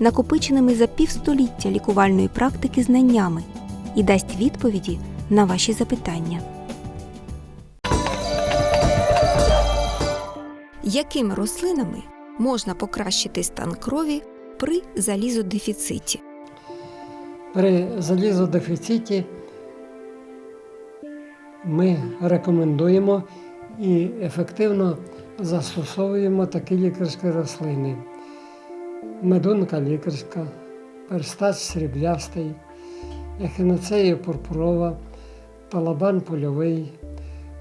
накопиченими за півстоліття лікувальної практики знаннями і дасть відповіді на ваші запитання. Якими рослинами можна покращити стан крові при залізодефіциті? При залізодефіциті ми рекомендуємо і ефективно застосовуємо такі лікарські рослини. Медунка лікарська, перстач сріблястий, ехінацея пурпурова, талабан польовий,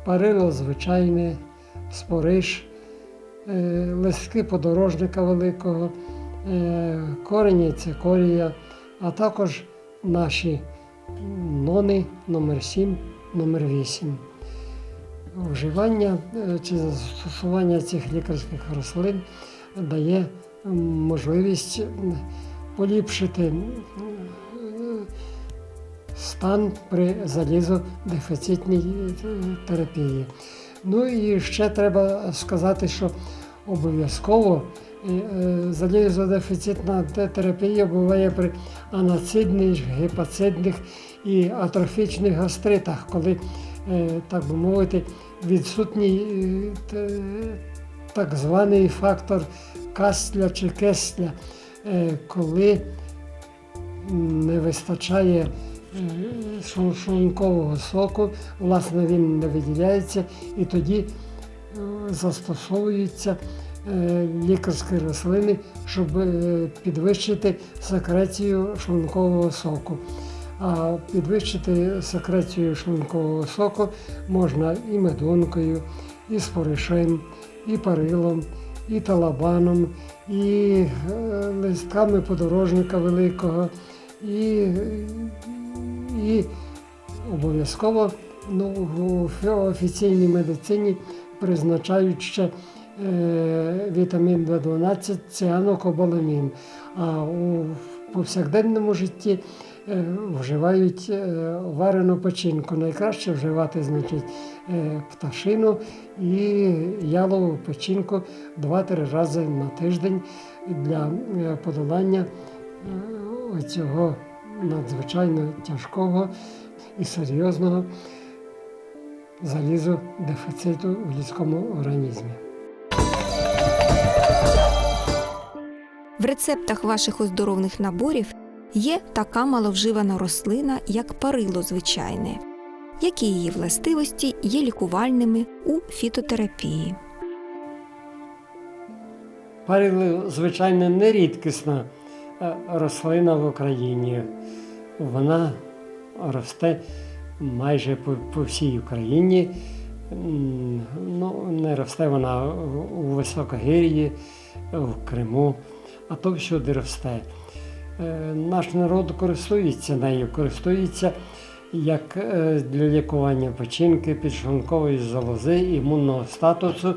парило звичайне, спориш, е, листки подорожника великого, е, корені цикорія, а також наші нони номер 7 номер 8 Вживання е, чи застосування цих лікарських рослин дає можливість поліпшити стан при залізодефіцитній е, терапії. Ну і ще треба сказати, що обов'язково е, е, залізодефіцитна терапія буває при анацидних, гепацидних і атрофічних гастритах, коли, так би мовити, відсутній так званий фактор касля чи кесля, е, коли не вистачає е, шлункового соку, власне, він не виділяється, і тоді е, застосовуються лікарські рослини, щоб підвищити секрецію шлункового соку. А підвищити секрецію шлункового соку можна і медункою, і споришем, і парилом, і талабаном, і е, листками подорожника великого, і, і обов'язково ну, в офіційній медицині призначають ще е, вітамін В12, ціанокобаламін. А у повсякденному житті вживають е, варену печінку. Найкраще вживати значить, е, пташину і ялову печінку 2-3 рази на тиждень для е, подолання е, цього надзвичайно тяжкого і серйозного залізодефіциту в людському організмі. В рецептах ваших оздоровних наборів є така маловживана рослина, як парило звичайне. Які її властивості є лікувальними у фітотерапії? Парило, звичайно, не рідкісна е, рослина в Україні. Вона росте майже по, по всій Україні. Ну, не росте вона у високогір'ї, в Криму, а то всюди росте. Е, Наш народ користується нею, користується як е, для лікування печінки, підшлункової залози, імунного статусу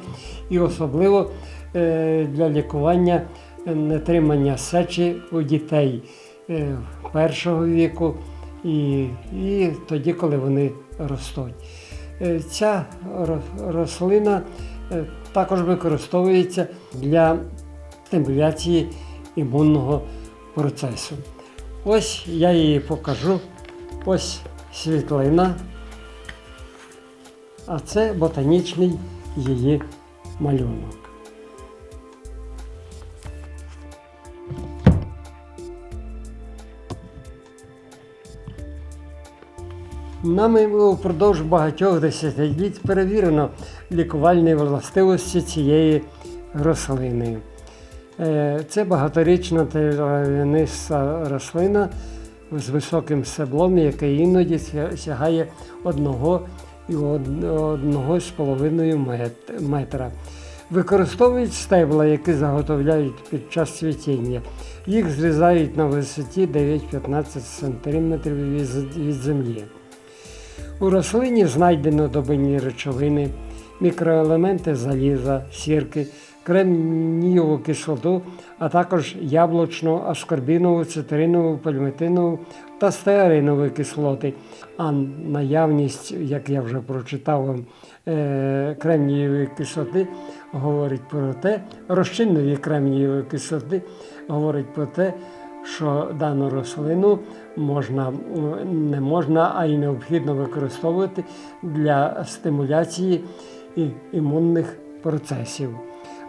і особливо е, для лікування нетримання сечі у дітей першого віку і, і тоді, коли вони ростуть. Ця рослина також використовується для стимуляції імунного процесу. Ось я її покажу. Ось світлина, а це ботанічний її малюнок. Нами впродовж багатьох десятиліть перевірено лікувальні властивості цієї рослини. Е, Це багаторічна трав'яниста рослина з високим стеблом, яке іноді сягає одного і од- одного з половиною мет- метра. Використовують стебла, які заготовляють під час цвітіння. Їх зрізають на висоті 9-15 см від землі. У рослині знайдено добинні речовини, мікроелементи заліза, сірки, кремнієву кислоту, а також яблучну, аскорбінову, цитринову, пальмитинову та стеаринові кислоти. А наявність, як я вже прочитав е, кремнієвої кислоти говорить про те, розчинної кремнієвої кислоти говорить про те, що дану рослину можна, не можна, а й необхідно використовувати для стимуляції імунних процесів.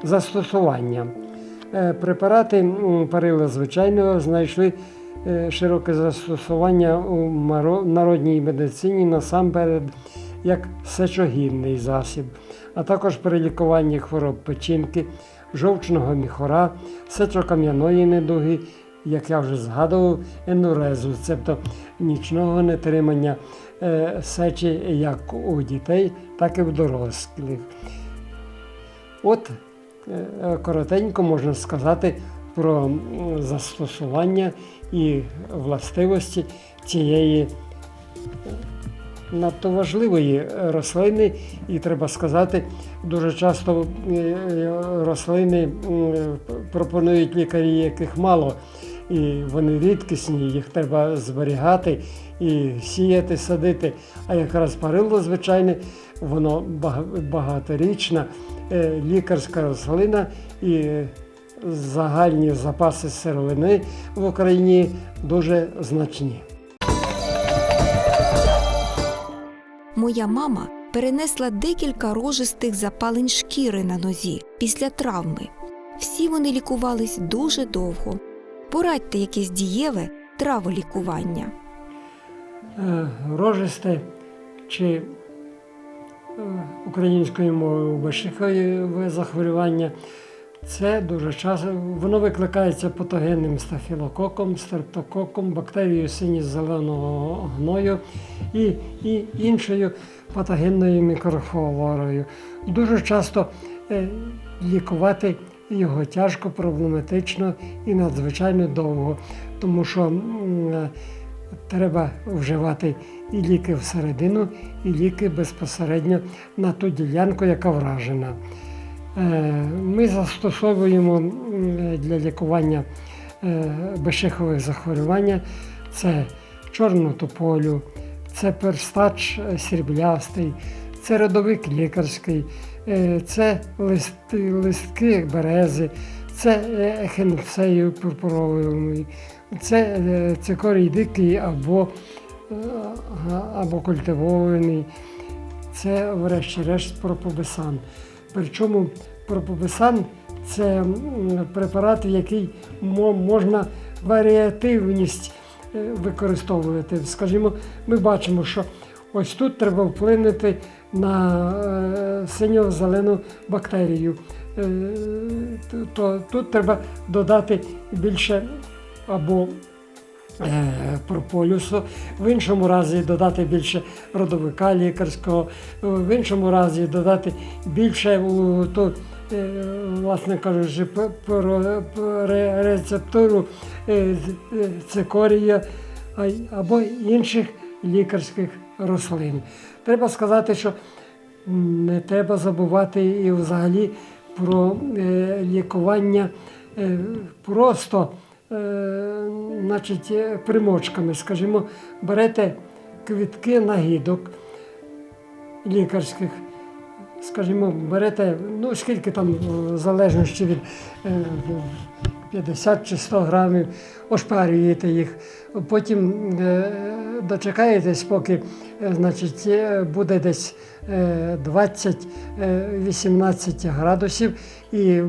Застосування. Е, Препарати парила звичайного знайшли е, широке застосування у народній медицині насамперед як сечогінний засіб, а також при лікуванні хвороб печінки, жовчного міхора, сечокам'яної недуги, як я вже згадував, енурезу, тобто нічного нетримання е, сечі як у дітей, так і в дорослих. От коротенько можна сказати про застосування і властивості цієї е, надто важливої рослини, і треба сказати, дуже часто е, е, рослини пропонують лікарі, яких мало, і вони рідкісні, їх треба зберігати і сіяти, садити. А якраз парило звичайне, воно багаторічна е, лікарська рослина і загальні запаси сировини в Україні дуже значні. Моя мама перенесла декілька рожистих запалень шкіри на нозі після травми. Всі вони лікувались дуже довго. Порадьте якесь дієве траволікування. Е, рожисте чи е, українською мовою башикове захворювання. Це дуже часто воно викликається патогенним стафілококом, стрептококом, бактерією синьо-зеленого гною і, і іншою патогенною мікрофлорою. Дуже часто е, лікувати його тяжко, проблематично і надзвичайно довго, тому що е, треба вживати і ліки всередину, і ліки безпосередньо на ту ділянку, яка вражена. Е, Ми застосовуємо для лікування е, безшихових захворювань це чорну тополю, це перстач сріблястий, це родовик лікарський, це листи, листки берези, це е, ехінопсею це е, цикорій дикий або, е, або культивований, це, врешті-решт, пропобесан. Причому пропобесан це препарат, який можна варіативність е, використовувати. Скажімо, ми бачимо, що ось тут треба вплинути на е, синьо-зелену бактерію. Е, То тут треба додати більше або е, прополюсу, в іншому разі додати більше родовика лікарського, в іншому разі додати більше е, власне кажучи, про- рецептуру цикорія або інших лікарських рослин. Треба сказати, що не треба забувати і взагалі про е, лікування е, просто е, значить, примочками. Скажімо, берете квітки нагідок лікарських, скажімо, берете, ну скільки там, в залежності від 50 чи 100 грамів, ошпарюєте їх, потім е, дочекаєтесь, поки е, значить, е, буде десь е, 20-18 градусів, і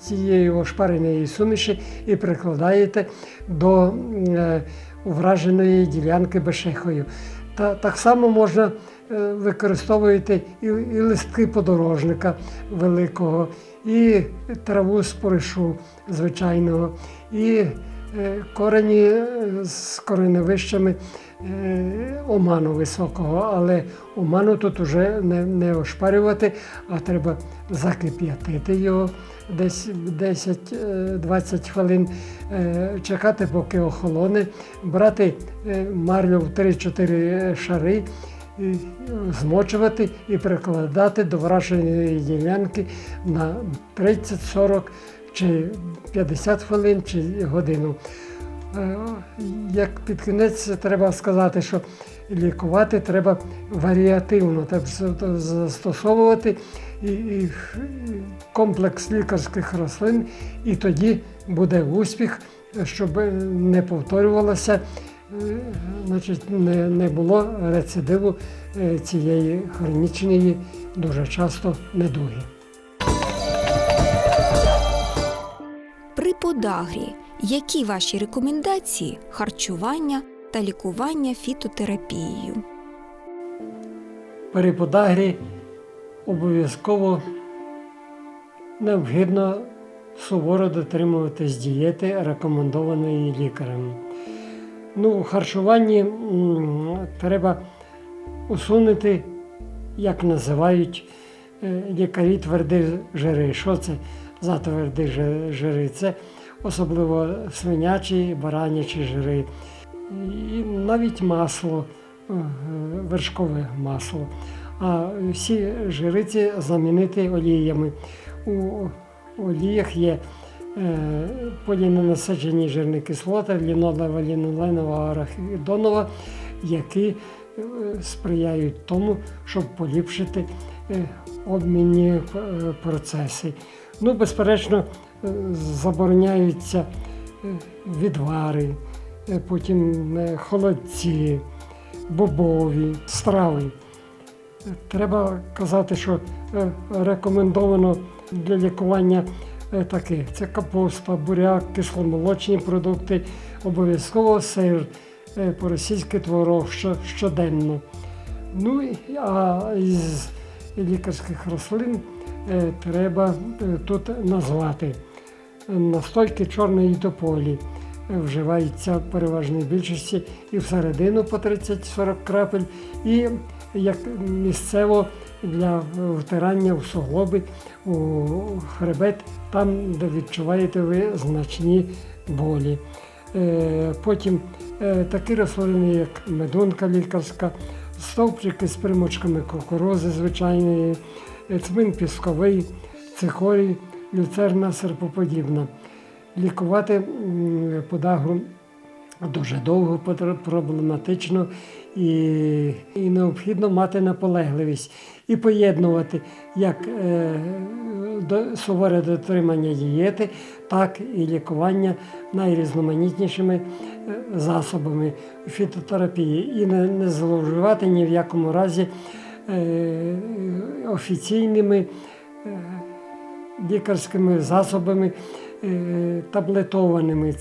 цієї ошпареної суміші і прикладаєте до враженої ділянки бешехою. Та так само можна використовувати і, і листки подорожника великого, і траву з поришу звичайного, і е, корені е, з кореневищами е, оману високого, але оману тут вже не, не ошпарювати, а треба закип'ятити його десь 10-20 хвилин, чекати, поки охолоне, брати марлю в 3-4 шари, змочувати і прикладати до враженої ділянки на 30-40 чи 50 хвилин чи годину. Е, Як під кінець треба сказати, що лікувати треба варіативно, треба застосовувати комплекс лікарських рослин, і тоді буде успіх, щоб не повторювалося, е, значить, не, не було рецидиву е, цієї хронічної, дуже часто недуги. При подагрі які ваші рекомендації харчування та лікування фітотерапією? При подагрі обов'язково необхідно суворо дотримуватись дієти, рекомендованої лікарем. Ну, у харчуванні треба усунути, як називають е, лікарі тверді жири. Що це за тверді жири? Це особливо свинячі, баранячі жири. І навіть масло, е, вершкове масло. А всі жириці замінити оліями. У оліях є поліненасичені жирні кислоти, лінолева, ліноленова, арахідонова, які е, сприяють тому, щоб поліпшити е, обмінні е, процеси. Ну, безперечно, е, забороняються е, відвари, е, потім е, холодці, бобові, страви. Треба казати, що е, рекомендовано для лікування е, таке: це капуста, буряк, кисломолочні продукти, обов'язково сир, е, по-російськи творог щоденно. Ну а із лікарських рослин е, треба тут назвати настойки чорної тополі. Вживаються в переважній більшості і всередину по 30-40 крапель, і як місцево для втирання в суглоби, у хребет, там, де відчуваєте ви значні болі. Е, Потім е, такі рослини, як медунка лікарська, стовпчики з примочками кукурузи звичайної, е, цмин пісковий, цихорій, люцерна серпоподібна. Лікувати подагру дуже довго проблематично і, і необхідно мати наполегливість і поєднувати як е, суворе дотримання дієти, так і лікування найрізноманітнішими е, засобами фітотерапії. І не, не зловживати ні в якому разі е, офіційними лікарськими засобами таблетованими,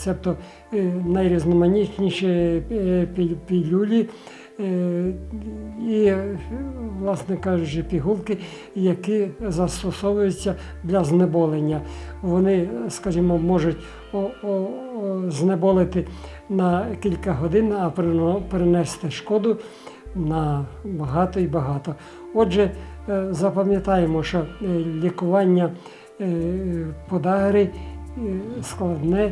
е, найрізноманітніші пі- пілюлі і, е, власне кажучи, пігулки, які застосовуються для знеболення. Вони, скажімо, можуть знеболити на кілька годин, а принести шкоду на багато і багато. Отже, е, запам'ятаємо, що е, лікування подагри складне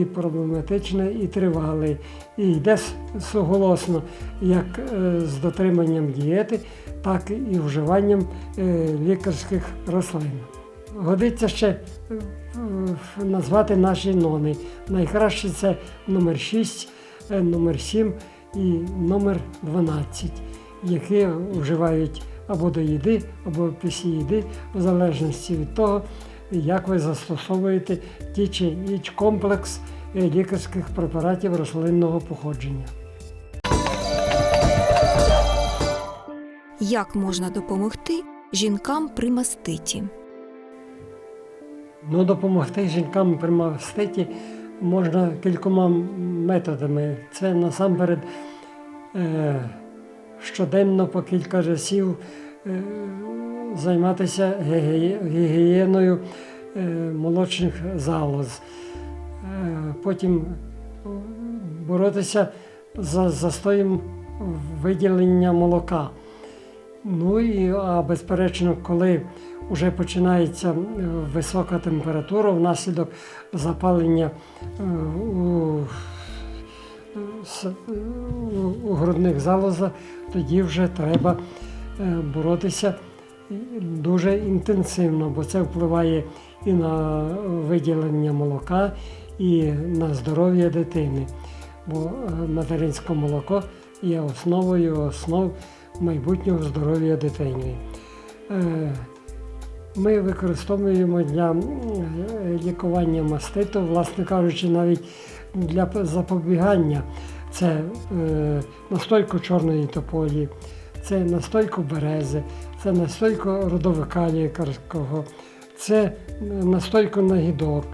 і проблематичне, і тривале. І йде суголосно як е, з дотриманням дієти, так і вживанням е, лікарських рослин. Годиться ще е, назвати наші нони. Найкраще це номер 6, е, номер 7 і номер 12, які вживають або до їди, або після їди, в залежності від того, як ви застосовуєте ті чи інші комплекс е, лікарських препаратів рослинного походження. Як можна допомогти жінкам при маститі? Ну, допомогти жінкам при маститі можна кількома методами. Це насамперед е, щоденно по кілька разів е, займатися гігієною е, молочних залоз. Е, потім е, боротися за застоєм виділення молока. Ну і а безперечно, коли вже починається висока температура внаслідок запалення у, у- грудних залозах, тоді вже треба боротися дуже інтенсивно, бо це впливає і на виділення молока, і на здоров'я дитини. Бо е, материнське молоко є основою основ майбутнього здоров'я дитини. Е, Ми використовуємо для лікування маститу, власне кажучи, навіть для запобігання. Це е, настойку чорної тополі, це настойку берези, це настойку родовика лікарського, це настойку нагідок,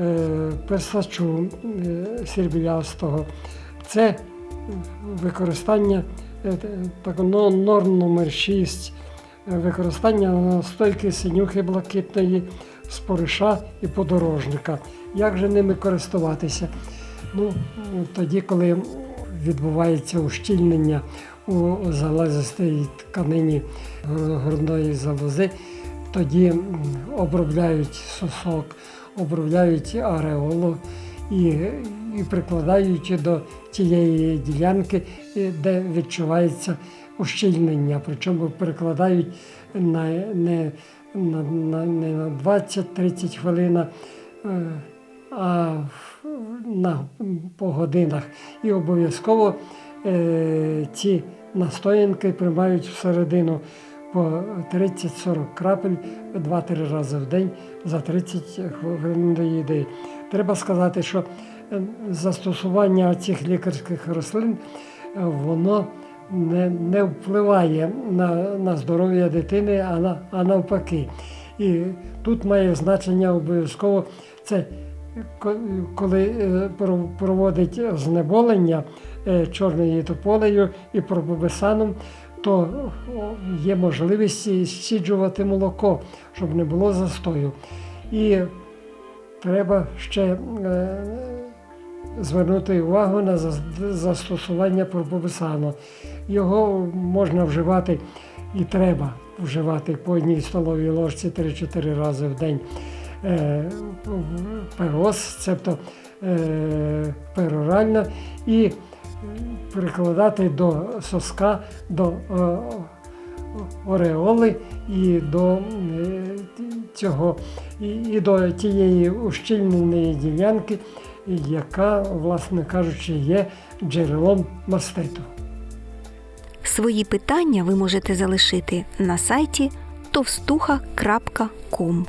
е, персачу е, сірбілястого, це використання е, так, норм номер 6, е, використання настойки синюхи блакитної, спориша і подорожника. Як же ними користуватися? Ну, тоді, коли відбувається ущільнення у залозистій тканині гру- грудної залози, тоді обробляють сосок, обробляють ареолу і, і прикладають до тієї ділянки, е, де відчувається ущільнення. Причому перекладають на, не, на, на, не на 20-30 хвилин, а, е, а на, по годинах. І обов'язково е, ці настоянки приймають всередину по 30-40 крапель 2-3 рази в день за 30 хвилин до їди. Треба сказати, що е, застосування цих лікарських рослин е, воно не, не впливає на, на здоров'я дитини, а, на, а навпаки. І тут має значення обов'язково це коли е, проводить знеболення е, чорною тополею і пробобесаном, то є можливість щіджувати молоко, щоб не було застою. І треба ще е, звернути увагу на застосування пробобесану. Його можна вживати і треба вживати по одній столовій ложці 3-4 рази в день. Е, перос, цебто е, перорально, і е, прикладати до соска, до ореоли і до цього, і, до тієї ущільненої ділянки, яка, власне кажучи, є джерелом маститу. Свої питання ви можете залишити на сайті товстуха.ком.